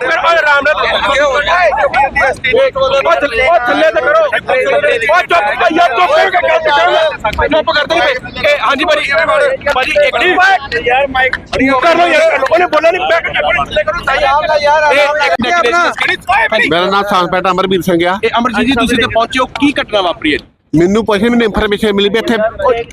ਫਿਰ ਓਏ ਆਰਾਮ ਨਾਲ ਉਹ ਥੱਲੇ ਉਹ ਥੱਲੇ ਤੇ ਕਰੋ। ਉਹ ਚੁੱਪ ਭਈਆ ਚੁੱਪ ਕਰਕੇ ਚੁੱਪ ਕਰਦੇ ਹੀ ਇਹ ਹਾਂਜੀ ਭਾਜੀ ਭਾਜੀ ਇੱਕ ਨਹੀਂ ਯਾਰ ਮਾਈਕ ਕਰ ਲੋ ਯਾਰ ਉਹਨੇ ਬੋਲਿਆ ਨਹੀਂ ਬੈਕ ਥੱਲੇ ਕਰੋ ਸਹੀ ਇਹ ਇੱਕ ਡੈਕਲੇਸ਼ਨ ਮੇਰਾ ਨਾਮ ਸਾਂਸਪੇਟ ਅਮਰਵੀਰ ਸਿੰਘ ਆ। ਇਹ ਅਮਰਜੀਤ ਜੀ ਤੁਸੀਂ ਤੇ ਪਹੁੰਚੇ ਹੋ। ਕੀ ਘਟਨਾ ਵਾਪਰੀ ਹੈ? ਮੈਨੂੰ ਪੁੱਛ ਮੈਨੂੰ ਇਨਫੋਰਮੇਸ਼ਨ ਮਿਲੀ ਵੀ ਇੱਥੇ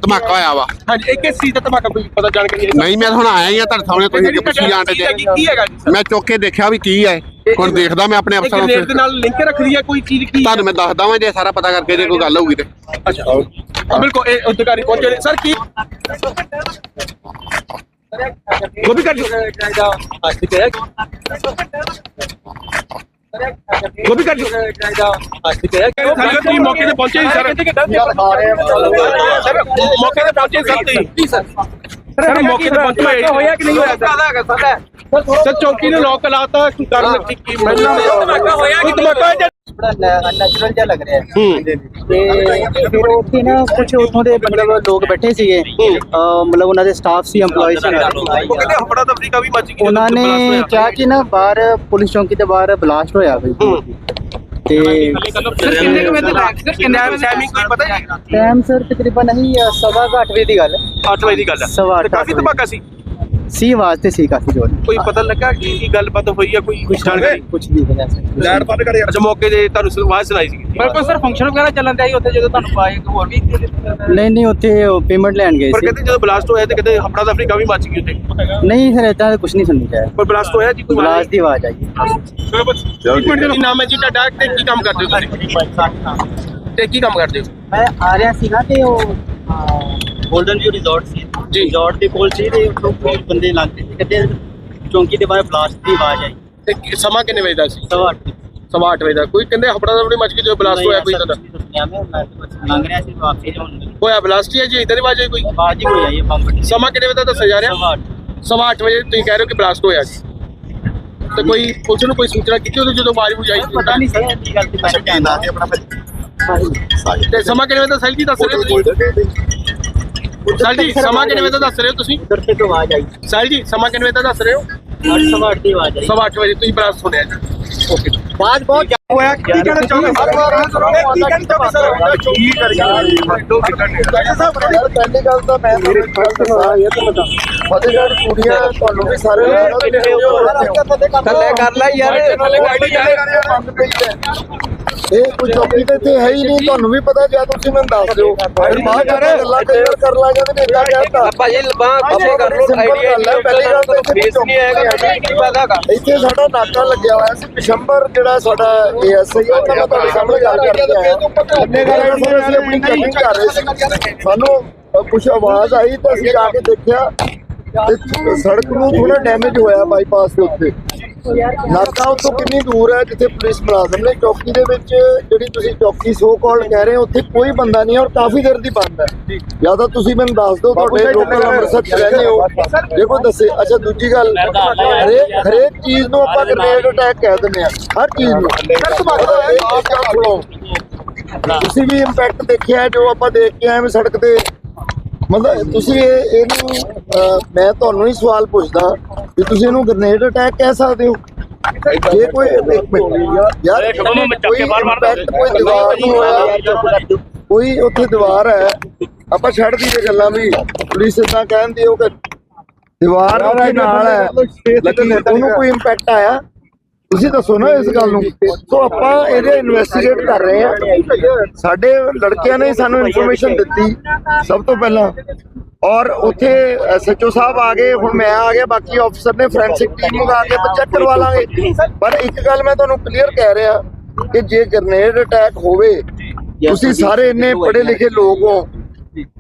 ਧਮਾਕਾ ਹੋਇਆ ਵਾ। ਹਾਂਜੀ ਇਹ ਕਿਸ ਚੀਜ਼ ਦਾ ਧਮਾਕਾ? ਕੋਈ ਪਤਾ ਜਾਣਕਾਰੀ ਨਹੀਂ ਮੈਂ ਹੁਣ ਆਇਆ ਹੀ ਆ ਤੁਹਾਡੇ ਸਾਹਮਣੇ ਤੁਸੀਂ ਅੱਗੇ ਪੁੱਛੀ ਜਾਂਦੇ ਜੇ। ਕੀ ਹੈਗਾ ਜੀ? ਮੈਂ ਚੁੱਕ ਕੇ ਦੇਖਿਆ ਵੀ ਕੀ ਹੈ। ਹੁਣ ਦੇਖਦਾ ਮੈਂ ਆਪਣੇ ਅਫਸਰਾਂ ਗ੍ਰੇਡ ਦੇ ਨੂੰ ਨਾਲ ਲਿੰਕ ਰੱਖਦੀ ਹੈ ਕੋਈ ਚੀਜ਼ ਕੀ ਤੁਹਾਨੂੰ ਮੈਂ ਦੱਸਦਾ ਵਾਂ ਜੇ ਸਾਰਾ ਪਤਾ ਕਰਕੇ ਜੇ ਕੋਈ ਗੱਲ ਹੋਊਗੀ ਤੇ। ਅੱਛਾ। ਬਿਲਕੁਲ ਇਹ ਅਧਿਕਾਰੀ ਪਹੁੰਚੇ ਨੇ। ਸਰ ਕੀ ਗੋਭੀ ਕਰ ਜੋ ਗੋਭੀ ਜੋ ਤੁਸੀਂ ਮੌਕੇ ਤੇ ਪਹੁੰਚੇ ਸਰ। ਸਰ ਮੌਕੇ ਤੇ ਪਹੁੰਚੇ ਸਰ ਤੁਸੀਂ। ਸਰ ਮੌਕੇ ਤੇ ਪਹੁੰਚੇ। ਹੋਇਆ ਕਿ ਨਹੀਂ ਹੋਇਆ ਸਰ? ਸਰ ਚੌਕੀ ਨੇ ਲੋਕ ਲਾਤਾ ਕਰਨ ਕੀ ਕੀ ਮੈਨੂੰ ਧਮਾਕਾ ਹੋਇਆ ਕਿ ਧਮਾਕਾ ਹੋਇਆ? ਬੜਾ ਨੈਚੁਰਲ ਜਿਹਾ ਲੱਗ ਰਿਹਾ। ਹੈ। ਤੇ ਫਿਰ ਉੱਥੇ ਨਾ ਕੁਝ ਉੱਥੋਂ ਦੇ ਮਤਲਬ ਲੋਕ ਬੈਠੇ ਸੀਗੇ। ਅਹ ਮਤਲਬ ਉਹਨਾਂ ਦੇ ਸਟਾਫ ਸੀ EMPLOYEE ਸੀ ਉਹ ਕਹਿੰਦੇ ਹਫੜਾ ਦਫਰੀ ਕਾ ਵੀ ਮੱਚ ਗਈ ਉਹਨਾਂ ਨੇ ਕਿਹਾ ਕਿ ਨਾ ਬਾਹਰ ਪੁਲਿਸ ਚੌਂਕੀ ਦੇ ਬਾਹਰ ਬਲਾਸਟ ਹੋਇਆ ਬਈ ਤੇ ਕਿੰਨੇ ਕੁ ਵਜੇ ਲੱਗ ਸਰ ਕਿੰਨੇ ਟਾਈਮਿੰਗ ਕੋਈ ਪਤਾ ਨਹੀਂ। ਟਾਈਮ ਸਰ ਤਕਰੀਬਨ ਨਹੀਂ ਅਹ ਸਵਾ ਕੁ ਅੱਠ ਵਜੇ ਦੀ ਗੱਲ। ਹੈ 8 ਵਜੇ ਦੀ ਗੱਲ ਹੈ ਕਾਫੀ। ਧਮਾਕਾ ਸੀ। ਸੀ ਆਵਾਜ਼ ਤੇ ਸੀ ਕਾਫੀ ਜ਼ੋਰ। ਕੋਈ ਪਤਾ ਲੱਗਾ ਕਿ ਕੀ ਗੱਲਬਾਤ ਹੋਈ ਆ ਕੋਈ ਕੁਝ ਜਾਣਕਾਰੀ? ਕੁਝ ਨਹੀਂ ਸਰ ਲੈਟ ਬੰਦ ਕਰ ਅੱਛਾ ਮੌਕੇ ਤੇ ਤੁਹਾਨੂੰ ਆਵਾਜ਼ ਸੁਣਾਈ ਸੀ ਬਿਲਕੁਲ ਸਰ ਫੰਕਸ਼ਨ ਵਗੈਰਾ ਚੱਲਣ ਦਿਆ ਸੀ ਉੱਥੇ ਜਦੋਂ ਤੁਹਾਨੂੰ ਪਾਏ ਹੋਰ ਵੀ ਨਹੀਂ ਨਹੀਂ ਉੱਥੇ ਪੇਮੈਂਟ ਲੈਣ ਗਏ ਪਰ ਸੀ। ਕਹਿੰਦੇ ਜਦੋਂ ਬਲਾਸਟ ਹੋਇਆ ਤੇ ਕਹਿੰਦੇ ਹਫੜਾ ਦਫਰੀ ਕਾ ਵੀ ਮੱਚ ਗਈ ਉੱਥੇ। ਨਹੀਂ ਸਰ ਇਦਾਂ ਦਾ ਕੁਝ ਨਹੀਂ ਸੁਣੀ ਰਿਹਾ ਪਰ ਬਲਾਸਟ ਹੋਇਆ ਜੀ ਕੋਈ ਬਲਾਸਟ ਦੀ ਆਵਾਜ਼ ਆਈ। ਇੱਕ ਮਿੰਟ ਕੀ ਨਾਮ ਹੈ ਜੀ ਤੁਹਾਡਾ? ਤੇ ਕੀ ਕੰਮ ਕਰਦੇ ਹੋ ਤੁਸੀਂ? ਤੇ ਕੀ ਕੰਮ ਕਰਦੇ ਹੋ? ਮੈਂ ਆ ਰਿਹਾ ਸੀਗਾ ਤੇ ਉਹ 골ਡਨ ਵਿਊ ਰਿਜ਼ੋਰਟ ਸੀ। ਜੀ। ਰਿਜ਼ੋਰਟ ਦੇ ਕੋਲ ਸੀ ਤੇ ਉੱਥੋਂ ਕੋਈ ਬੰਦੇ ਲੱਗਦੇ ਸੀ। ਕਹਿੰਦੇ ਚੌਂਕੀ ਦੇ ਬਾਹਰ ਬਲਾਸਟ ਦੀ ਆਵਾਜ਼ ਆਈ। ਤੇ ਕੀ- ਸਮਾਂ ਕਿੰਨੇ ਵਜੇ ਦਾ ਸੀ? ਸਵਾ ਅੱਠ। ਸਵਾ 8 ਵਜੇ ਦਾ। ਕੋਈ ਕਹਿੰਦੇ ਹਫੜਾ ਦਫਰੀ ਮੱਚ ਗਈ ਜਦੋਂ ਬਲਾਸਟ ਹੋਇਆ ਕੋਈ ਇਦਾਂ ਦਾ? ਸੁਣਿਆ ਮੈਂ ਮੈਂ ਤਾਂ ਬਸ ਲੰਘ ਰਿਹਾ ਸੀ ਵਾਪਸੀ ਤੇ ਹੁਣ ਹੋਇਆ ਬਲਾਸਟ ਹੀ ਹੈ ਜੀ? ਇਧਰ ਹੀ ਆਵਾਜ਼ ਆਈ ਕੋਈ? ਆਵਾਜ਼ ਹੀ ਹੋਈ ਆਈ ਹੈ ਬੰਬ ਦੀ ਸਮਾਂ ਕਿੰਨੇ ਵਜੇ ਦਾ ਦੱਸਿਆ ਜਾ ਰਿਹਾ? ਸਵਾ ਅੱਠ। ਸਵਾ 8 ਵਜੇ ਤੁਸੀਂ ਕਹਿ ਰਹੇ ਹੋ ਕਿ ਬਲਾਸਟ ਹੋਇਆ ਸੀ ਤੇ ਕੋਈ ਪੁਲਿਸ ਨੂੰ ਕੋਈ ਸੂਚਨਾ ਕੀਤੀ ਉਹਨੂੰ ਜਦੋਂ ਆਵਾਜ਼ ਬੁਝਾਈ ਪਤਾ ਨਹੀਂ ਸਹੀ ਕੀ ਗੱਲ ਤੇ ਮੈਂ ਜਾਣਦਾ। ਤੇ ਸਮਾਂ ਕਿੰਨੇ ਵਜੇ ਦਾ? ਸਾਹਿਲ ਜੀ ਦੱਸ ਰਹੇ ਹੋ ਤੁਸੀਂ? ਸਾਹਿਲ ਜੀ ਸਮਾਂ ਕਿੰਨੇ ਵਜੇ ਦਾ ਦੱਸ ਰਹੇ ਹੋ ਤੁਸੀਂ? ਉਧਰ ਤੋਂ ਆਵਾਜ਼ ਆਈ। ਸਾਹਿਲ ਜੀ ਸਮਾਂ ਕਿੰਨੇ ਵਜੇ ਦਾ ਦੱਸ ਰਹੇ ਹੋ? ਅੱਠ ਸਵਾ ਅੱਠ ਦੀ ਆਵਾਜ਼ ਆਈ। ਸਵਾ 8 ਵਜੇ ਤੁਸੀਂ ਬਲਾਸਟ ਸੁਣਿਆ ਜੀ। ਓਕੇ ਆਵਾਜ਼ ਬਹੁਤ ਹੋਇਆ ਕੀ ਕਹਿਣਾ ਚਾਹੁੰਦੇ? ਸਰ ਕੀ ਕਹਿਣਾ ਚਾਹੁੰਦੇ? ਸਰ ਕੀ ਪਹਿਲੀ ਗੱਲ ਤਾਂ ਮੈਂ ਤੁਹਾਨੂੰ ਇੱਕ ਗੱਲ ਦੱਸਾਂ ਇਹ ਤਾਂ ਬਤਾ ਫਤਿਹਗੜ੍ਹ ਕੁੜੀਆਂ ਤੁਹਾਨੂੰ ਵੀ ਸਾਰੇ ਥੱਲੇ ਕਰ ਲੈ ਯਾਰ। ਥੱਲੇ ਗਾੜੀ ਇਹ ਕੋਈ ਚੌਕੀ ਤੇ ਇੱਥੇ ਹੈ ਹੀ ਨਹੀਂ ਤੁਹਾਨੂੰ ਵੀ ਪਤਾ ਜਾਂ ਤੁਸੀਂ ਮੈਨੂੰ ਦੱਸ ਦਿਓ। ਫਿਰ ਬਾਅਦ ਚ ਆਪਾਂ ਗੱਲਾਂ ਕਈ ਵਾਰ ਕਰ ਲਾਂਗੇ ਤੇ ਇਦਾਂ ਕਹਿੰਦਾ ਭਾਜੀ ਲਬਾਂ ਪਿੱਛੇ ਕਰ ਲੋ ਆਈਡੀਆ ਗੱਲ ਹੈ ਪਹਿਲੀ ਗੱਲ ਤਾਂ ਇੱਥੇ ਫੇਸ ਨਹੀਂ ਆਏਗਾ ਕੀ ਪਤਾ ਹੈਗਾ। ਇੱਥੇ ਸਾਡਾ ਨਾਕਾ ਲੱਗਿਆ ਹੋਇਆ ਸੀ ਪਿਸ਼ੰਬਰ ਜਿਹੜਾ ਸਾਡਾ ਏਐਸਆਈ ਉਹ ਤਾਂ ਮੈਂ ਤੁਹਾਡੇ ਸਾਹਮਣੇ ਗੱਲ ਕਰਕੇ ਆਇਆ ਅੰਨੇ ਗੱਲ ਅਸੀਂ ਆਪਣੀ ਕਟਿੰਗ ਕਰ ਰਹੇ ਸੀ ਸਾਨੂੰ ਕੁਝ ਆਵਾਜ਼ ਆਈ ਤਾਂ ਅਸੀਂ ਜਾ ਕੇ ਦੇਖਿਆ। ਸੜਕ ਨੂੰ ਥੋੜਾ ਡੈਮੇਜ ਹੋਇਆ ਬਾਈਪਾਸ ਦੇ ਉੱਤੇ। ਨਾਕਾ ਉੱਥੋਂ ਕਿੰਨੀ ਦੂਰ ਹੈ ਜਿੱਥੇ ਪੁਲਿਸ ਮੁਲਾਜ਼ਮ ਨੇ ਚੌਕੀ ਦੇ ਵਿੱਚ ਜਿਹੜੀ ਤੁਸੀਂ ਚੌਕੀ ਸੋ ਕਾਲ ਕਹਿ ਰਹੇ ਹੋ ਉੱਥੇ ਕੋਈ ਬੰਦਾ ਨਹੀਂ ਔਰ ਕਾਫੀ ਦੇਰ ਦੀ ਬੰਦ ਹੈ। ਜਾਂ। ਤਾਂ ਤੁਸੀਂ ਮੈਨੂੰ ਦੱਸ ਦਿਓ ਤੁਹਾਡੇ ਲੋਕਲ ਅੰਮ੍ਰਿਤਸਰ ਚ ਰਹਿੰਦੇ ਹੋ। ਜੇ ਕੋਈ ਦੱਸੇ ਅੱਛਾ ਦੂਜੀ ਗੱਲ ਹਰੇਕ ਹਰੇਕ ਚੀਜ਼ ਨੂੰ ਆਪਾਂ ਗ੍ਰੇਨੇਡ ਅਟੈਕ ਕਹਿ ਦਿੰਦੇ ਆ ਹਰ ਚੀਜ਼ ਨੂੰ। ਮਤਲਬ ਇਹ ਚੀਜ਼ ਗੱਲ ਸੁਣੋ। ਤੁਸੀਂ ਵੀ ਇੰਪੈਕਟ ਦੇਖਿਆ ਜੋ ਆਪਾਂ ਦੇਖ ਕੇ ਆਏ ਸੜਕ ਤੇ। ਮਤਲਬ ਤੁਸੀਂ ਇਹ ਇਹਨੂੰ ਮੈਂ ਤੁਹਾਨੂੰ ਹੀ ਸਵਾਲ ਪੁੱਛਦਾ। ਕਿ ਤੁਸੀਂ ਇਹਨੂੰ ਗ੍ਰੇਨੇਡ ਅਟੈਕ ਕਹਿ ਸਕਦੇ ਹੋ। ਜੇ ਕੋਈ ਇੱਕ ਮਿੰਟ ਯਾਰ ਕੋਈ ਦੀਵਾਰ ਨੂੰ ਹੋਇਆ ਕੋਈ ਉੱਥੇ ਦੀਵਾਰ ਹੈ ਆਪਾਂ ਛੱਡ ਦਈਏ ਗੱਲਾਂ ਵੀ। ਪੁਲਿਸ ਇਦਾਂ ਕਹਿੰਦੀ ਉਹ ਕਿ ਦੀਵਾਰ ਉੱਥੇ ਨਾਲ ਹੈ। ਲੇਕਿਨ ਉਹਨੂੰ ਕੋਈ ਇੰਪੈਕਟ ਆਇਆ? ਤੁਸੀਂ ਦੱਸੋ ਨਾ ਇਸ ਗੱਲ ਨੂੰ। ਸੋ ਆਪਾਂ ਇਹਦੇ ਇਨਵੈਸਟੀਗੇਟ ਕਰ ਰਹੇ ਹਾਂ। ਸਾਡੇ ਲੜਕਿਆਂ ਨੇ ਸਾਨੂੰ ਇਨਫੋਰਮੇਸ਼ਨ ਦਿੱਤੀ ਸਭ ਤੋਂ ਪਹਿਲਾਂ। ਔਰ ਉੱਥੇ ਐਸਐਚਓ ਸਾਹਿਬ ਆ ਗਏ ਹੁਣ ਮੈਂ ਆ ਗਿਆ ਬਾਕੀ ਅਫਸਰ ਨੇ ਫੋਰੈਂਸਿਕ ਟੀਮ ਮੰਗਾ ਕੇ ਚੈੱਕ ਕਰਵਾ ਲਾਂਗੇ। ਪਰ ਇੱਕ ਗੱਲ ਮੈਂ ਤੁਹਾਨੂੰ ਕਲੀਅਰ ਕਹਿ ਰਿਹਾ ਕਿ ਜੇ ਗ੍ਰਨੇਡ ਅਟੈਕ ਹੋਵੇ ਤੁਸੀਂ ਸਾਰੇ ਇੰਨੇ ਪੜ੍ਹੇ ਲਿਖੇ ਲੋਕ ਹੋ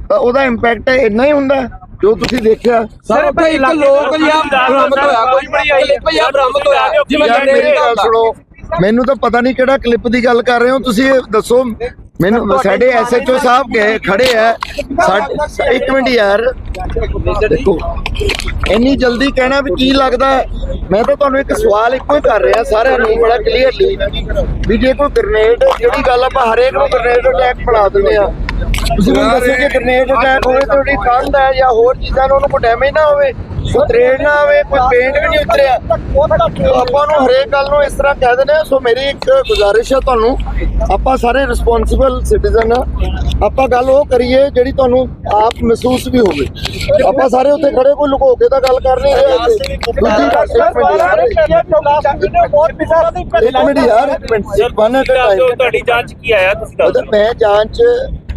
ਤਾਂ ਉਹਦਾ ਇੰਪੈਕਟ ਇੰਨਾ ਹੀ ਹੁੰਦਾ ਜੋ ਤੁਸੀਂ ਦੇਖਿਆ। ਸਰ ਭਾਈ ਇੱਕ ਲੋਕ ਜਿਹਾ ਬਰਾਮਦ ਹੋਇਆ ਕੋਈ? ਬੜੀ ਆਈ ਕਲਿੱਪ ਜਿਹਾ ਬਰਾਮਦ ਹੋਇਆ? ਜਿਵੇਂ ਜਨਰੇਟਰ ਗੱਲ ਸੁਣੋ। ਮੈਨੂੰ ਤਾਂ ਪਤਾ ਨਹੀਂ ਕਿਹੜਾ ਕਲਿੱਪ ਦੀ ਗੱਲ ਕਰ ਰਹੇ ਹੋ ਤੁਸੀਂ ਇਹ ਦੱਸੋ। ਮੈਨੂੰ ਸਾਡੇ ਐਸਐਚਓ ਸਾਹਿਬ ਗਏ ਖੜੇ ਆ ਸਾਡੇ- ਇੱਕ ਮਿੰਟ ਯਾਰ ਦੇਖੋ ਇੰਨੀ ਜਲਦੀ ਕਹਿਣਾ ਵੀ ਕੀ ਲੱਗਦਾ? ਮੈਂ ਤਾਂ ਤੁਹਾਨੂੰ ਇੱਕ ਸਵਾਲ ਇੱਕੋ ਹੀ ਕਰ ਰਿਹਾ ਸਾਰਿਆਂ ਨੂੰ ਬੜਾ ਕਲੀਅਰਲੀ ਵੀ ਜੇ ਕੋਈ ਗ੍ਰਨੇਡ ਜਿਹੜੀ ਗੱਲ ਆਪਾਂ ਹਰੇਕ ਨੂੰ ਗ੍ਰਨੇਡ ਅਟੈਕ ਬਣਾ ਦਿੰਦੇ ਆ ਤੁਸੀਂ ਮੈਨੂੰ ਦੱਸੋ ਕਿ ਗ੍ਰਨੇਡ ਅਟੈਕ ਹੋਵੇ ਤੇ ਉਹਦੀ ਕੰਧ ਹੈ ਜਾਂ ਹੋਰ ਚੀਜ਼ਾਂ ਨੂੰ ਉਹਨੂੰ ਕੋਈ ਡੈਮੇਜ ਨਾ ਹੋਵੇ ਕੋਈ ਤਰੇੜ ਨਾ ਹੋਵੇ ਕੋਈ ਪੇਂਟ ਵੀ ਨਹੀਂ ਉਤਰਿਆ। ਆਪਾਂ ਨੂੰ ਹਰੇਕ ਗੱਲ ਨੂੰ ਇਸ ਤਰ੍ਹਾਂ ਕਹਿ ਦਿੰਦੇ ਆ ਸੋ ਮੇਰੀ ਇੱਕ ਗੁਜ਼ਾਰਿਸ਼ ਹੈ ਤੁਹਾਨੂੰ ਆਪਾਂ ਸਾਰੇ ਰਿਸਪੌਂਸਿਬਲ ਸਿਟੀਜ਼ਨ ਆ ਆਪਾਂ ਗੱਲ ਉਹ ਕਰੀਏ ਜਿਹੜੀ ਤੁਹਾਨੂੰ ਆਪ ਮਹਿਸੂਸ ਵੀ ਹੋਵੇ। ਆਪਾਂ ਸਾਰੇ ਉੱਥੇ ਖੜੇ ਕੋਈ ਲੁਕੋ ਕੇ ਤਾਂ ਗੱਲ ਕਰ ਨਹੀਂ ਰਹੇ। ਦੂਜੀ ਗੱਲ ਇੱਕ ਮਿੰਟ ਯਾਰ। ਇੱਕ ਮਿੰਟ ਟਾਈਮ ਤੁਹਾਡੀ ਜਾਂਚ ਕੀ ਆਇਆ ਤੁਸੀਂ ਦੱਸੋ। ਮੈਂ ਜਾਂਚ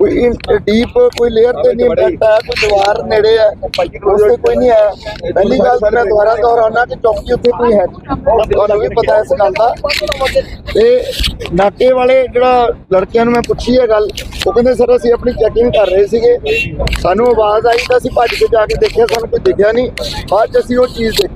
ਕੋਈ ਡੀਪ ਕੋਈ ਲੇਅਰ ਤੇ ਨਹੀਂ ਇੰਪੈਕਟ ਆਇਆ ਕੋਈ ਦੀਵਾਰ ਨੇੜੇ ਹੈ ਉਸ ਤੇ ਕੋਈ ਨਹੀਂ ਆਇਆ ਪਹਿਲੀ ਗੱਲ ਤਾਂ ਮੈਂ ਦੁਬਾਰਾ ਦੁਹਰਾਉਣਾ ਕਿ ਚੌਕੀ ਉੱਤੇ ਕੋਈ ਹੈ ਤੁਹਾਨੂੰ ਵੀ ਪਤਾ ਇਸ ਗੱਲ ਦਾ। ਤੇ ਨਾਕੇ ਵਾਲੇ ਜਿਹੜਾ ਲੜਕਿਆਂ ਨੂੰ ਮੈਂ ਪੁੱਛੀ ਹੈ ਗੱਲ ਉਹ ਕਹਿੰਦੇ ਸਰ ਅਸੀਂ ਆਪਣੀ ਚੈਕਿੰਗ ਕਰ ਰਹੇ ਸੀਗੇ। ਸਾਨੂੰ ਆਵਾਜ਼ ਆਈ ਤਾਂ ਅਸੀਂ ਭੱਜ ਕੇ ਜਾ ਕੇ ਦੇਖਿਆ ਸਾਨੂੰ ਕੋਈ ਦਿਖਿਆ ਨਹੀਂ। ਬਾਅਦ ਅਸੀਂ ਉਹ ਚੀਜ਼ ਦੇਖੀ।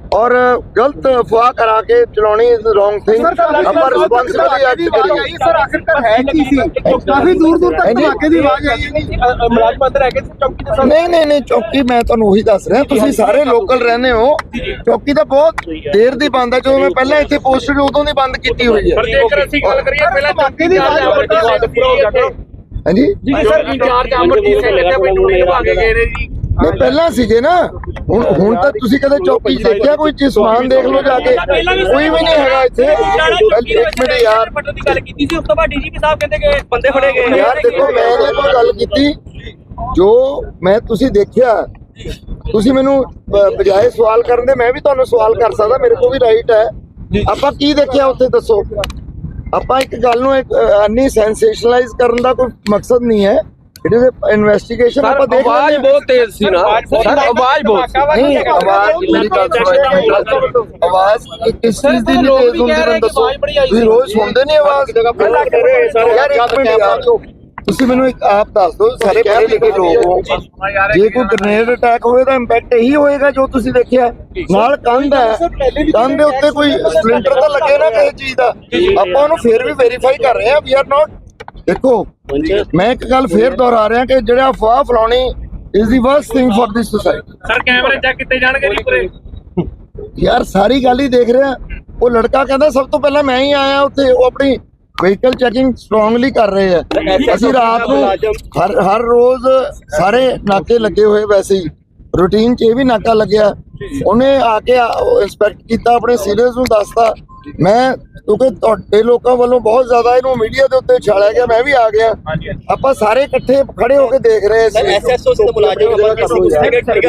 ਔਰ ਗਲਤ ਅਫਵਾਹ ਕਰਾ ਕੇ ਚਲਾਉਣੀ ਇਜ਼ ਰੋਂਗ ਥਿੰਗ ਆਪਾਂ ਰਿਸਪੌਂਸਿਬਿਲਟੀ ਐਕਟ ਕਰੀਏ ਸਰ ਆਖਿਰਕਾਰ ਹੈ ਕੀ ਸੀ? ਕਾਫੀ ਦੂਰ ਦੂਰ ਤੱਕ ਧਮਾਕੇ ਦੀ ਆਵਾਜ਼ ਆਈ ਮੁਲਾਜ਼ਮ ਅੰਦਰ ਹੈਗੇ ਸੀ ਚੌਕੀ ਦੇ ਨਹੀਂ ਨਹੀਂ ਨਹੀਂ ਚੌਕੀ ਮੈਂ ਤੁਹਾਨੂੰ ਉਹੀ ਦੱਸ ਰਿਹਾ। ਤੁਸੀਂ ਸਾਰੇ ਲੋਕਲ ਰਹਿੰਦੇ ਹੋ। ਚੌਕੀ ਤਾਂ ਬਹੁਤ ਦੇਰ ਦੀ ਬੰਦ ਹੈ। ਜਦੋਂ ਮੈਂ ਪਹਿਲਾਂ ਇੱਥੇ ਪੋਸਟਡ ਉਦੋਂ ਦੀ ਬੰਦ ਕੀਤੀ ਹੋਈ ਹੈ। ਪਰ ਜੇਕਰ ਅਸੀਂ ਗੱਲ ਕਰੀਏ ਪਹਿਲਾਂ ਧਮਾਕੇ ਦੀ ਆਵਾਜ਼ ਹਾਂਜੀ? ਜੀ ਸਰ ਇੰਚਾਰਜ ਅਮਰਜੀਤ ਸਿੰਘ ਇੱਥੇ ਮੈਨੂੰ ਨਹੀਂ ਲਵਾ ਕੇ ਗਏ ਨੇ ਜੀ। ਨਹੀਂ ਪਹਿਲਾਂ ਸੀਗੇ ਨਾ ਹੁਣ ਹੁਣ ਤਾਂ ਤੁਸੀਂ ਕਦੇ ਚੌਕੀ ਦੇਖਿਆ ਕੋਈ ਚੀਜ਼ ਸਮਾਨ ਦੇਖ ਲਓ ਜਾ ਕੇ? ਕੋਈ ਵੀ ਨਹੀਂ ਹੈਗਾ ਇੱਥੇ। ਇੱਕ ਮਿੰਟ ਯਾਰ। ਪੱਟਣ ਦੀ ਗੱਲ ਕੀਤੀ ਸੀ ਉਸ ਤੋਂ ਬਾਅਦ ਡੀਜੀਪੀ ਸਾਹਿਬ ਕਹਿੰਦੇ ਕਿ ਬੰਦੇ ਫੜੇ ਗਏ। ਯਾਰ ਦੇਖੋ ਮੈਂ ਇਹ ਕੋਈ ਗੱਲ ਕੀਤੀ। ਜੋ ਮੈਂ ਤੁਸੀਂ ਦੇਖਿਆ ਤੁਸੀਂ ਮੈਨੂੰ ਬਜਾਏ ਸਵਾਲ ਕਰਨ ਦੇ ਮੈਂ ਵੀ ਤੁਹਾਨੂੰ ਸਵਾਲ ਕਰ ਸਕਦਾ ਮੇਰੇ ਕੋਲ ਵੀ ਰਾਈਟ ਹੈ। ਆਪਾਂ ਕੀ ਦੇਖਿਆ ਉੱਥੇ ਦੱਸੋ? ਆਪਾਂ ਇੱਕ ਗੱਲ ਨੂੰ ਇੱਕ ਸੈਂਸੇਸ਼ਨਲਾਈਜ਼ ਕਰਨ ਦਾ ਕੋਈ ਮਕਸਦ ਨਹੀਂ ਹੈ। ਇਟ ਇਜ਼ ਇਨਵੈਸਟੀਗੇਸ਼ਨ ਆਪਾਂ ਦੇਖ ਆਵਾਜ਼। ਬਹੁਤ ਤੇਜ਼ ਸੀ ਨਾ। ਸਰ ਆਵਾਜ਼ ਬਹੁਤ ਨਹੀਂ ਆਵਾਜ਼ ਮੇਰੀ ਗੱਲ ਸੁਣੋ ਆਵਾਜ਼ ਕਿ- ਕਿਸ ਚੀਜ਼ ਦੀ ਨਹੀਂ ਤੇਜ਼ ਹੁੰਦੀ ਮੈਨੂੰ ਦੱਸੋ? ਤੁਸੀਂ ਰੋਜ਼ ਸੁਣਦੇ ਨਹੀਂ ਆਵਾਜ਼? ਯਾਰ ਇੱਕ ਮਿੰਟ ਯਾਰ ਤੁਸੀਂ ਮੈਨੂੰ ਇੱਕ ਆਪ ਦੱਸ ਦਿਓ ਸਾਰੇ ਪੜ੍ਹੇ ਲਿਖੇ ਲੋਕ ਹੋ ਜੇ ਕੋਈ ਗ੍ਰਨੇਡ ਅਟੈਕ ਹੋਵੇ ਤਾਂ ਇੰਪੈਕਟ ਇਹੀ ਹੋਏਗਾ ਜੋ ਤੁਸੀਂ ਦੇਖਿਆ। ਨਾਲ ਕੰਧ ਹੈ। ਕੰਧ ਦੇ ਉੱਤੇ ਕੋਈ ਸਪਲਿੰਟਰ ਤਾਂ ਲੱਗੇ ਨਾ ਕਿਸੇ ਚੀਜ਼ ਦਾ। ਆਪਾਂ ਉਹਨੂੰ ਫੇਰ ਵੀ ਵੈਰੀਫਾਈ ਕਰ ਰਹੇ ਹਾਂ ਵੀ ਆਰ ਨਾਟ ਦੇਖੋ ਮੈਂ ਇੱਕ ਗੱਲ ਫੇਰ ਦੁਹਰਾ ਰਿਹਾ ਕਿ ਜਿਹੜਾ ਅਫਵਾਹ ਫਲਾਉਣੀ is the worst thing for this society sir ਕੈਮਰੇ ਚੈੱਕ ਕੀਤੇ ਜਾਣਗੇ ਜੀ ਪੂਰੇ? ਯਾਰ ਸਾਰੀ ਗੱਲ ਹੀ ਦੇਖ ਰਿਹਾ। ਉਹ ਲੜਕਾ ਕਹਿੰਦਾ ਸਭ ਤੋਂ ਪਹਿਲਾਂ ਮੈਂ ਹੀ ਆਇਆ ਉੱਥੇ। ਉਹ ਆਪਣੀ ਵਹੀਕਲ ਚੈਕਿੰਗ ਸਟਰੋਂਗਲੀ ਕਰ ਰਹੇ ਆ। ਅਸੀਂ ਰਾਤ ਨੂੰ ਹਰ ਹਰ ਰੋਜ਼ ਸਾਰੇ ਨਾਕੇ ਲੱਗੇ ਹੋਏ ਵੈਸੇ ਹੀ। ਰੂਟੀਨ 'ਚ ਇਹ ਵੀ ਨਾਕਾ ਲੱਗਿਆ। ਉਹਨੇ ਆ ਕੇ ਇਨਸਪੈਕਟ ਕੀਤਾ ਆਪਣੇ ਸੀਨੀਅਰਸ ਨੂੰ ਦੱਸਤਾ। ਮੈਂ ਕਿਉਂਕਿ ਤੁਹਾਡੇ ਲੋਕਾਂ ਵੱਲੋਂ ਬਹੁਤ ਜ਼ਿਆਦਾ ਇਹਨੂੰ ਮੀਡੀਆ ਦੇ ਉੱਤੇ ਛਾਲਿਆ ਗਿਆ ਮੈਂ ਵੀ ਆ ਗਿਆ। ਆਪਾਂ ਸਾਰੇ ਇਕੱਠੇ ਖੜੇ ਹੋ ਕੇ ਦੇਖ ਰਹੇ ਸੀ। ਐਸਐਸਓ ਸੀ ਮੁਲਾਜ਼ਮ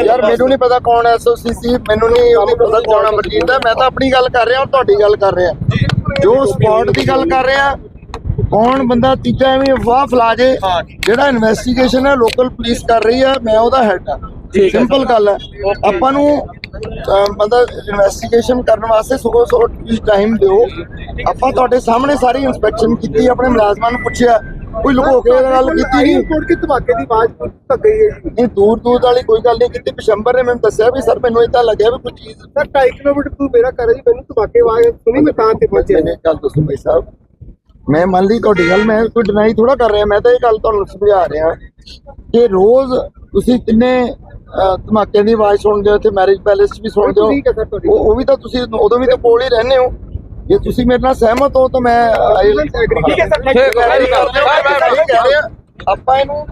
ਯਾਰ ਮੈਨੂੰ ਨਹੀਂ ਪਤਾ ਕੌਣ ਐਸਓਸੀ ਸੀ ਮੈਨੂੰ ਨਹੀਂ ਉਹਦੀ ਪਤਾ ਕੌਣ ਅਮਰਜੀਤ ਹੈ ਮੈਂ ਤਾਂ ਆਪਣੀ ਗੱਲ ਕਰ ਰਿਹਾ ਔਰ ਤੁਹਾਡੀ ਗੱਲ ਕਰ ਰਿਹਾ। ਜੋ ਸਪੌਟ ਦੀ ਗੱਲ ਕਰ ਰਿਹਾ ਕੌਣ ਬੰਦਾ ਤੀਜਾ ਐਵੇਂ ਅਫਵਾਹ ਫਲਾ ਜੇ ਜਿਹੜਾ ਇਨਵੈਸਟੀਗੇਸ਼ਨ ਹੈ ਲੋਕਲ ਪੁਲਿਸ ਕਰ ਰਹੀ ਹੈ ਮੈਂ ਉਹਦਾ ਹੈਡ ਹਾਂ। ਸਿੰਪਲ ਗੱਲ ਹੈ। ਆਪਾਂ ਨੂੰ ਬੰਦਾ ਇਨਵੈਸਟੀਗੇਸ਼ਨ ਕਰਨ ਵਾਸਤੇ ਸਗੋਂ ਸਗੋਂ ਟਾਈਮ ਦਿਓ। ਆਪਾਂ ਤੁਹਾਡੇ ਸਾਹਮਣੇ ਸਾਰੀ ਇਨਸਪੈਕਸ਼ਨ ਕੀਤੀ ਆਪਣੇ ਮੁਲਾਜ਼ਮਾਂ ਨੂੰ ਪੁੱਛਿਆ ਕੋਈ ਲੁਕੋ ਕੇ ਗੱਲ ਕੀਤੀ ਨਹੀਂ? ਕੋਟ ਕੀ ਧਮਾਕੇ ਦੀ ਆਵਾਜ਼ ਤੱਕ ਗਈ ਹੈ? ਨਹੀਂ ਦੂਰ ਦੂਰ ਵਾਲੀ ਕੋਈ ਗੱਲ ਨਹੀਂ ਕੀਤੀ। ਪਿਸ਼ੰਬਰ ਨੇ ਮੈਨੂੰ ਦੱਸਿਆ ਵੀ ਸਰ ਮੈਨੂੰ ਇਦਾਂ ਲੱਗਿਆ ਵੀ ਕੋਈ ਚੀਜ਼ ਸਰ 2.5 ਕਿਲੋਮੀਟਰ ਤੂੰ ਮੇਰਾ ਘਰ ਜੀ ਮੈਨੂੰ ਧਮਾਕੇ ਆਵਾਜ਼ ਸੁਣੀ ਮੈਂ ਤਾਂ ਤੇ ਪਹੁੰਚਿਆ। ਮੈਨੇ ਗੱਲ ਦੱਸੋ ਭਾਈ ਸਾਹਿਬ। ਮੈਂ ਮੰਨ ਲਈ ਤੁਹਾਡੀ ਗੱਲ ਮੈਂ ਕੋਈ ਡਿਨਾਈ ਥੋੜਾ ਕਰ ਰਿਹਾ ਮੈਂ ਤਾਂ ਇਹ ਗੱਲ ਤੁਹਾਨੂੰ ਸਮਝਾ ਰਿਹਾ ਕਿ ਰੋਜ਼ ਤੁਸੀਂ ਕਿੰਨੇ ਧਮਾਕਿਆਂ ਦੀ ਆਵਾਜ਼ ਸੁਣਦੇ ਹੋ ਤੇ ਮੈਰਿਜ ਪੈਲੇਸ 'ਚ ਵੀ ਸੁਣਦੇ ਹੋ ਉਹ ਵੀ ਤਾਂ ਤੁਸੀਂ ਉਦੋਂ ਵੀ ਤਾਂ ਕੋਲ ਹੀ ਰਹਿੰਦੇ ਹੋ। ਜੇ ਤੁਸੀਂ ਮੇਰੇ ਨਾਲ ਸਹਿਮਤ ਹੋ ਤਾਂ ਮੈਂ ਠੀਕ ਹੈ ਸਰ ਠੀਕ ਹੈ, ਆਪਾਂ ਇਹਨੂੰ